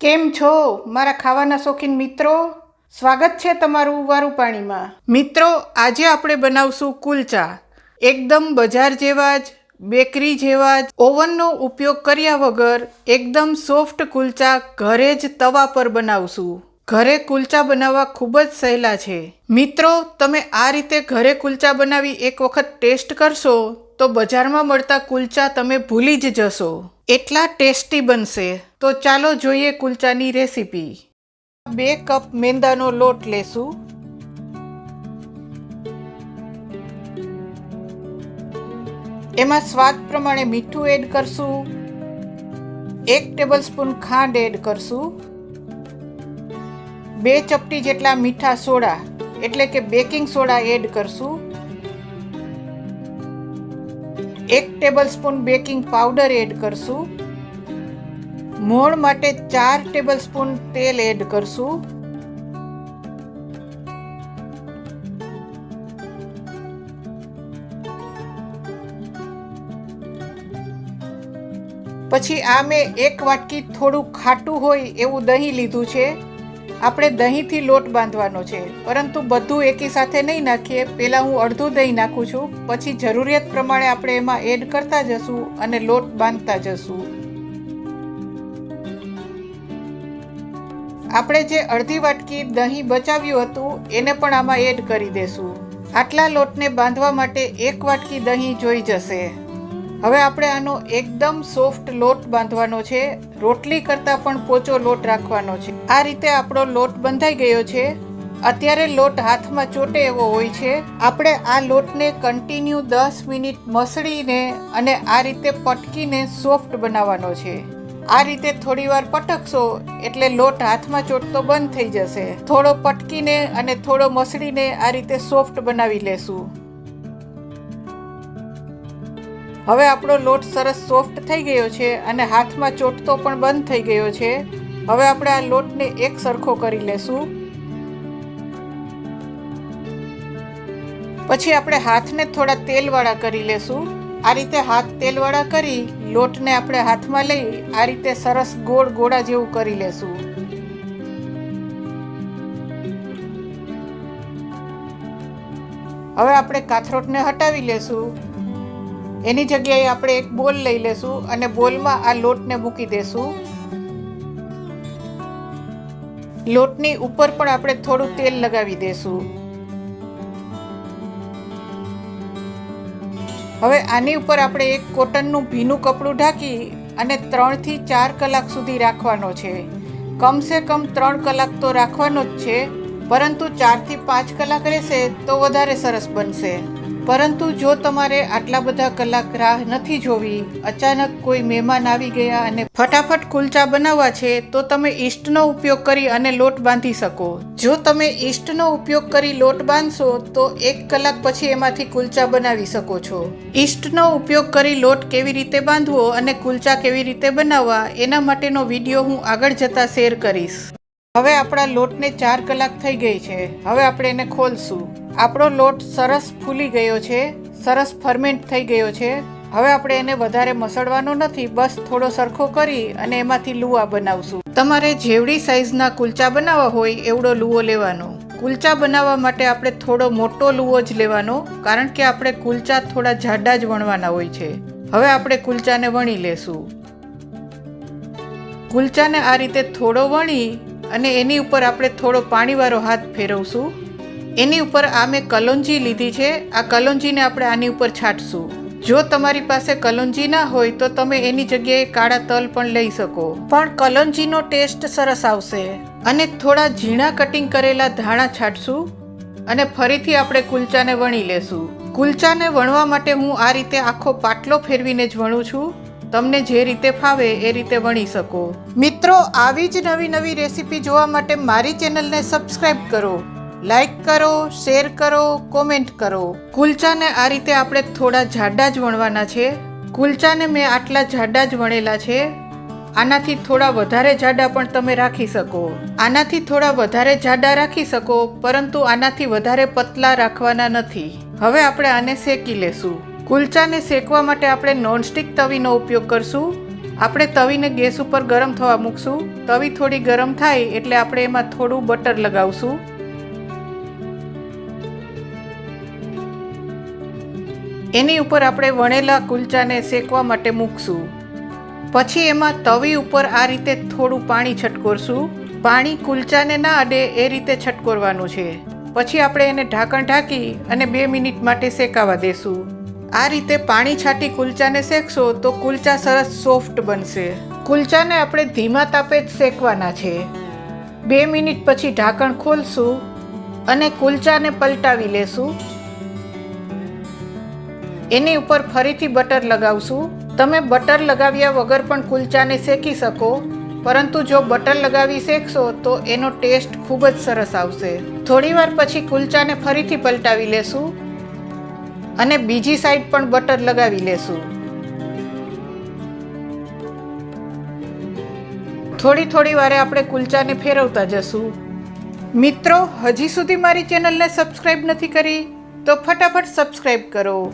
કેમ છો, મારા ખાવાના શોખીન મિત્રો? સ્વાગત છે તમારું વારું પાણીમાં. મિત્રો, આજે આપણે બનાવશું કુલચા એકદમ બજાર જેવા જ, બેકરી જેવા જ, ઓવનનો ઉપયોગ કર્યા વગર એકદમ સોફ્ટ કુલચા ઘરે જ તવા પર બનાવશું. ઘરે કુલચા બનાવવા ખૂબ જ સહેલા છે. મિત્રો, તમે આ રીતે ઘરે કુલચા બનાવી એક વખત ટેસ્ટ કરશો? તો બજારમાં મળતા કુલચા તમે ભૂલી જ જશો. એટલા ટેસ્ટી બનશે. તો ચાલો જોઈએ કુલચાની રેસીપી. બે કપ મેંદાનો લોટ લેશું. એમાં સ્વાદ પ્રમાણે મીઠું એડ કરશું. એક ટેબલ સ્પૂન ખાંડ એડ કરશું. બે ચપટી જેટલા મીઠા સોડા, એટલે કે બેકિંગ સોડા એડ કરશું. એક tablespoon baking powder add કરશું. મોણ માટે ચાર ટેબલ સ્પૂન તેલ એડ કરશું. પછી આ મેં એક વાટકી થોડું ખાટું હોય એવું દહીં લીધું છે. આપણે દહીંથી લોટ બાંધવાનો છે. પરંતુ બધું એકી સાથે નહીં નાખીએ. પહેલાં હું અડધું દહીં નાખું છું. પછી જરૂરિયાત પ્રમાણે આપણે એમાં એડ કરતા જશું અને લોટ બાંધતા જશું. આપણે જે અડધી વાટકી દહીં બચાવ્યું હતું, એને પણ આમાં એડ કરી દેશું. આટલા લોટને બાંધવા માટે એક વાટકી દહીં જોઈ જશે. હવે આપણે આનો એકદમ સોફ્ટ લોટ બાંધવાનો છે. રોટલી કરતાં પણ પોચો લોટ રાખવાનો છે. આ રીતે આપણો લોટ બંધાઈ ગયો છે. અત્યારે લોટ હાથમાં ચોટે એવો હોય છે. આપણે આ લોટને કન્ટિન્યુ દસ મિનિટ મસળીને અને આ રીતે પટકીને સોફ્ટ બનાવવાનો છે. આ રીતે થોડીવાર પટકશો એટલે લોટ હાથમાં ચોટતો બંધ થઈ જશે. થોડો પટકીને અને થોડો મસળીને આ રીતે સોફ્ટ બનાવી લેશું. હવે આપણો લોટ સરસ સોફ્ટ થઈ ગયો છે અને હાથમાં ચોટતો પણ બંધ થઈ ગયો છે. હવે આપણે આ લોટને એક સરખો કરી લેશું. પછી આપણે હાથને થોડા તેલવાળા કરી લેશું. આ રીતે હાથ તેલવાળા કરી લોટને આપણે હાથમાં લઈ આ રીતે સરસ ગોળ ગોળા જેવું કરી લેશું. હવે આપણે કાથરોટને હટાવી લેશું. એની જગ્યાએ આપણે એક બોલ લઈ લેશું અને બોલમાં આ લોટને મૂકી દેશું. લોટની ઉપર પણ આપણે થોડું તેલ લગાવી દેશું. હવે આની ઉપર આપણે એક કોટનનું ભીનું કપડું ઢાંકી અને ત્રણથી ચાર કલાક સુધી રાખવાનો છે. કમસે કમ ત્રણ કલાક તો રાખવાનો જ છે, પરંતુ ચારથી પાંચ કલાક રહેશે તો વધારે સરસ બનશે. પરંતુ જો તમારે આટલા બધા કલાક રાહ નથી જોવી, અચાનક કોઈ મહેમાન આવી ગયા અને ફટાફટ કુલચા બનાવવા છે, તો તમે ઈસ્ટનો ઉપયોગ કરી અને લોટ બાંધી શકો. જો તમે ઈસ્ટનો ઉપયોગ કરી લોટ બાંધશો, તો એક કલાક પછી એમાંથી કુલચા બનાવી શકો છો. ઈસ્ટનો ઉપયોગ કરી લોટ કેવી રીતે બાંધવો અને કુલચા કેવી રીતે બનાવવા, એના માટેનો વીડિયો હું આગળ જતા શેર કરીશ. હવે આપણા લોટને ચાર કલાક થઈ ગઈ છે. હવે આપણે એને ખોલશું. આપણો લોટ સરસ ફૂલી ગયો છે, સરસ ફર્મેન્ટ થઈ ગયો છે. હવે આપણે એને વધારે મસળવાનો નથી, બસ થોડો સરખો કરી અને એમાંથી લુવા બનાવશું. તમારે જેવડી સાઇઝના કુલચા બનાવવા હોય એવડો લુવો લેવાનો. કુલચા બનાવવા માટે આપણે થોડો મોટો લુવો જ લેવાનો, કારણ કે આપણે કુલચા થોડા જાડા જ વણવાના હોય છે. હવે આપણે કુલચાને વણી લેશું. કુલચાને આ રીતે થોડો વણી અને એની ઉપર આપણે થોડો પાણીવાળો હાથ ફેરવશું. એની ઉપર આ મેં કલોંજી લીધી છે. આ કલોંજીને આપણે આની ઉપર છાંટશું. જો તમારી પાસે કલોંજી ના હોય તો તમે એની જગ્યાએ કાળા તલ પણ લઈ શકો. પણ કલોંજીનો ટેસ્ટ સરસ આવશે. અને થોડા ઝીણા કટિંગ કરેલા ધાણા છાંટશું અને ફરીથી આપણે કુલચાને વણી લેશું. કુલચાને વણવા માટે હું આ રીતે આખો પાટલો ફેરવીને જ વણું છું. તમને જે રીતે ફાવે એ રીતે વણી શકો. મિત્રો, આવી જ નવી નવી રેસીપી જોવા માટે મારી ચેનલને સબસ્ક્રાઈબ કરો લાઈક કરો, શેર કરો, કોમેન્ટ કરો. કુલચાને આ રીતે આપણે થોડા જાડા જ વણવાના છે. કુલચાને મેં આટલા જાડા જ વણેલા છે. આનાથી થોડા વધારે જાડા પણ તમે રાખી શકો. આનાથી થોડા વધારે જાડા રાખી શકો, પરંતુ આનાથી વધારે પતલા રાખવાના નથી. હવે આપણે આને શેકી લેશું. કુલચાને શેકવા માટે આપણે નોનસ્ટિક તવીનો ઉપયોગ કરશું. આપણે તવીને ગેસ ઉપર ગરમ થવા મૂકશું. તવી થોડી ગરમ થાય એટલે આપણે એમાં થોડું બટર લગાવશું. એની ઉપર આપણે વણેલા કુલચાને શેકવા માટે મૂકશું. પછી એમાં તવી ઉપર આ રીતે થોડું પાણી છટકોરશું. પાણી કુલચાને ના અડે એ રીતે છટકોરવાનું છે. પછી આપણે એને ઢાંકણ ઢાંકી અને બે મિનિટ માટે શેકાવા દેશું. આ રીતે પાણી છાંટી કુલચાને શેકશો તો કુલચા સરસ સોફ્ટ બનશે. કુલચાને આપણે ધીમા તાપે જ શેકવાના છે. બે મિનિટ પછી ઢાંકણ ખોલશું અને કુલચાને પલટાવી લેશું. એની ઉપર ફરીથી બટર લગાવશું. તમે બટર લગાવ્યા વગર પણ કુલચાને શેકી શકો, પરંતુ જો બટર લગાવી શેકશો તો એનો ટેસ્ટ ખૂબ જ સરસ આવશે. થોડીવાર પછી કુલચાને ફરીથી પલટાવી લેશું. અને બીજી સાઈડ પણ બટર લગાવી લેશું. થોડી થોડી વારે આપણે કુલચાને ફેરવતા જશું. મિત્રો, હજી સુધી મારી ચેનલને સબસ્ક્રાઈબ નથી કરી, તો ફટાફટ સબસ્ક્રાઈબ કરો.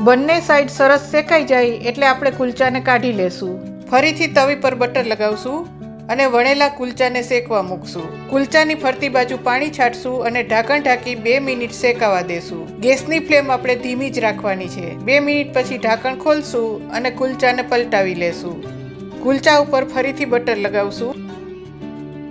બંને સાઈડ સરસ શેકાઈ જાય એટલે આપણે કુલચાને કાઢી લેશું. ફરીથી તવી પર બટર લગાવશું. અને વણેલા કુલચાને શેકવા મૂકશું. કુલચાની ફરતી બાજુ પાણી છાંટશું અને ઢાંકણ ઢાંકી બે મિનિટ શેકાવા દેશું. ગેસની ફ્લેમ આપણે ધીમી જ રાખવાની છે. બે મિનિટ પછી ઢાંકણ ખોલશું અને કુલચાને પલટાવી લેશું. કુલચા ઉપર ફરીથી બટર લગાવશું.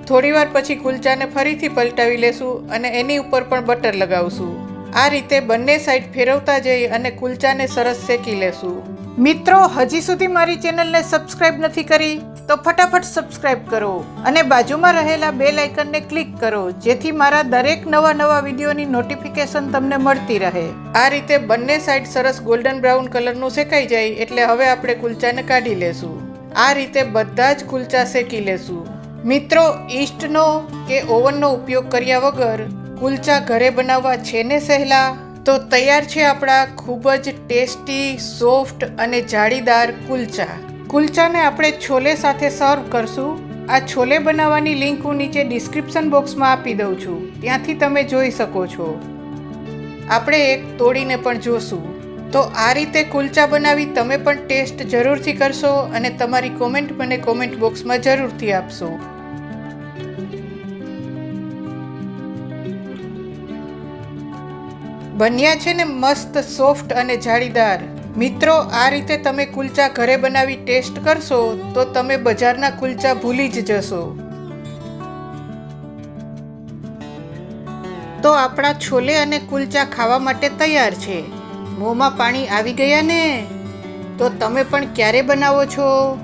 થોડીવાર પછી કુલચાને ફરીથી પલટાવી લેશું અને એની ઉપર પણ બટર લગાવશું. આ રીતે બંને સાઈડ ફેરવતા જઈ અને કુલચાને સરસ શેકી લેશું. મિત્રો, હજી સુધી મારી ચેનલને સબસ્ક્રાઇબ નથી કરી, તો ફટાફટ સબસ્ક્રાઇબ કરો અને બાજુમાં રહેલા બે લાઇકનને ક્લિક કરો, જેથી મારા દરેક નવા નવા વિડીયોની નોટિફિકેશન તમને મળતી રહે. આ રીતે બંને સાઈડ સરસ ગોલ્ડન બ્રાઉન કલરનું શેકાઈ જાય, એટલે હવે આપણે કુલચાને કાઢી લેશું. આ રીતે બધા જ કુલચા શેકી લેશું. મિત્રો, ઈસ્ટનો કે ઓવનનો ઉપયોગ કર્યા વગર કુલચા ઘરે બનાવવા છે ને સહેલા? તો તૈયાર છે આપણા ખૂબ જ ટેસ્ટી, સોફ્ટ અને જાળીદાર કુલચા. કુલચાને આપણે છોલે સાથે સર્વ કરશું. આ છોલે બનાવવાની લિંક હું નીચે ડિસ્ક્રિપ્શન બોક્સમાં આપી દઉં છું. ત્યાંથી તમે જોઈ શકો છો. આપણે એક તોડીને પણ જોશું. તો આ રીતે કુલચા બનાવી તમે પણ ટેસ્ટ જરૂરથી કરશો અને તમારી કોમેન્ટ મને કોમેન્ટ બોક્સમાં જરૂરથી આપશો. બન્યા છે ને મસ્ત, સોફ્ટ અને જાળીદાર. મિત્રો, આ રીતે તમે કુલચા ઘરે બનાવી ટેસ્ટ કરશો, તો તમે બજારના કુલચા ભૂલી જ જશો. તો આપણા છોલે અને કુલચા ખાવા માટે તૈયાર છે. મોંમાં પાણી આવી ગયા ને? તો તમે પણ ક્યારે બનાવો છો?